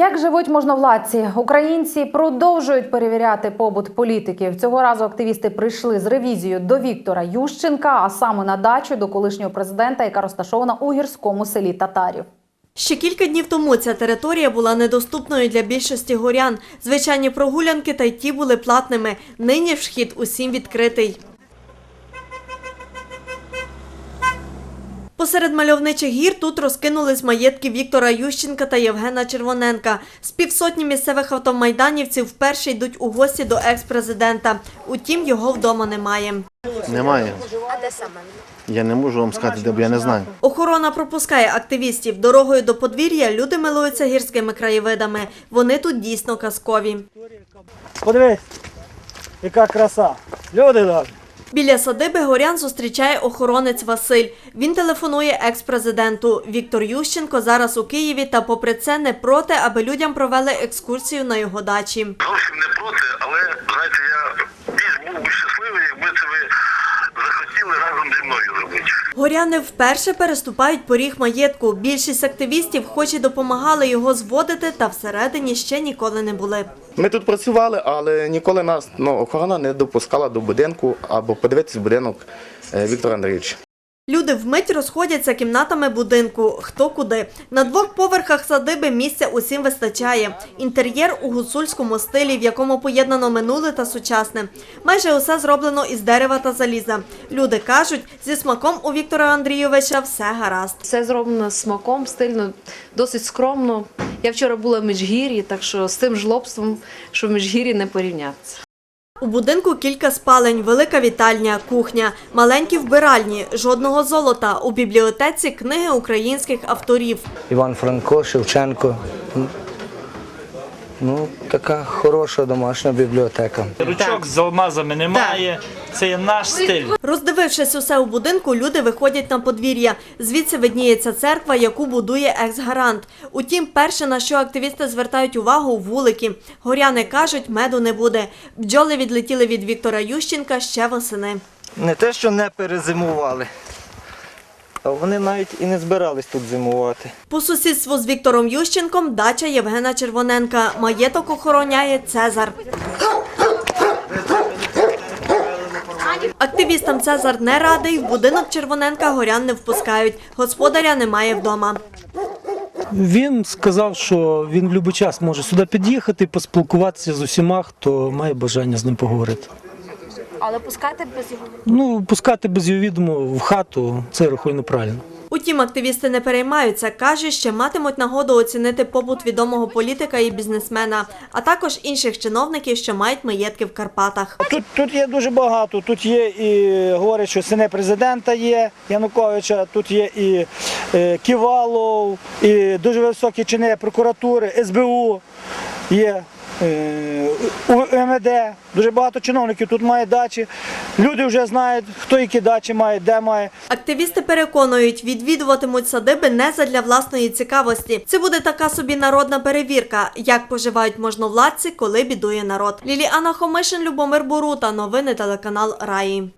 Як живуть можновладці? Українці продовжують перевіряти побут політиків. Цього разу активісти прийшли з ревізією до Віктора Ющенка, а саме на дачу до колишнього президента, яка розташована у гірському селі Татарів. Ще кілька днів тому ця територія була недоступною для більшості горян. Звичайні прогулянки та й ті були платними. Нині вхід усім відкритий. Посеред мальовничих гір тут розкинулись маєтки Віктора Ющенка та Євгена Червоненка. З півсотні місцевих автомайданівців вперше йдуть у гості до екс-президента. Утім, його вдома немає. Немає. А де саме? Я не можу вам сказати, де, бо я не знаю. Охорона пропускає активістів. Дорогою до подвір'я люди милуються гірськими краєвидами. Вони тут дійсно казкові. Подивись, яка краса. Люди добрі. Біля садиби горян зустрічає охоронець Василь. Він телефонує екс-президенту. Віктор Ющенко зараз у Києві та попри це не проти, аби людям провели екскурсію на його дачі. зовсім не разом зі мною зробити. Горяни вперше переступають поріг маєтку. Більшість активістів хоч і допомагали його зводити, та всередині ще ніколи не були. Ми тут працювали, але ніколи нас ну, охорона не допускала до будинку або подивитися будинок е, Віктора Андрійовича. Люди вмить розходяться кімнатами будинку, хто куди. На двох поверхах садиби місця усім вистачає. Інтер'єр у гуцульському стилі, в якому поєднано минуле та сучасне. Майже усе зроблено із дерева та заліза. Люди кажуть, зі смаком у Віктора Андрійовича все гаразд. Все зроблено смаком, стильно, досить скромно. Я вчора була в Міжгір'ї, так що з тим жлобством, що в Міжгір'ї не порівнятися. У будинку кілька спалень, велика вітальня, кухня, маленькі вбиральні, жодного золота. У бібліотеці книги українських авторів. Іван Франко, Шевченко. Ну, така хороша домашня бібліотека. Ручок з алмазами немає. Це є наш стиль. Роздивившись усе у будинку, люди виходять на подвір'я. Звідси видніється церква, яку будує екс-гарант. Утім, перше, на що активісти звертають увагу, вулики. Горяни кажуть, меду не буде. Бджоли відлетіли від Віктора Ющенка ще восени. Не те, що не перезимували, вони навіть і не збирались тут зимувати. По сусідству з Віктором Ющенком дача Євгена Червоненка. Маєток охороняє Цезар. Активістам Цезар не радий, в будинок Червоненка горян не впускають. Господаря немає вдома. Він сказав, що він в будь-який час може сюди під'їхати, поспілкуватися з усіма, хто має бажання з ним поговорити. Але пускати без його Ну, пускати без його відому в хату це я рахую неправильно. Утім, активісти не переймаються. Каже, ще матимуть нагоду оцінити побут відомого політика і бізнесмена, а також інших чиновників, що мають маєтки в Карпатах. Тут, тут є дуже багато. Тут є і говорять, що сини президента є Януковича, тут є і е, Ківалов, і дуже високі чини прокуратури, СБУ є. Е, УМД, дуже багато чиновників тут має дачі. Люди вже знають, хто які дачі має, де має. Активісти переконують, відвідуватимуть садиби не задля власної цікавості. Це буде така собі народна перевірка, як поживають можновладці, коли бідує народ. Ліліана Хомишин, Любомир Борута. Новини телеканал Раї.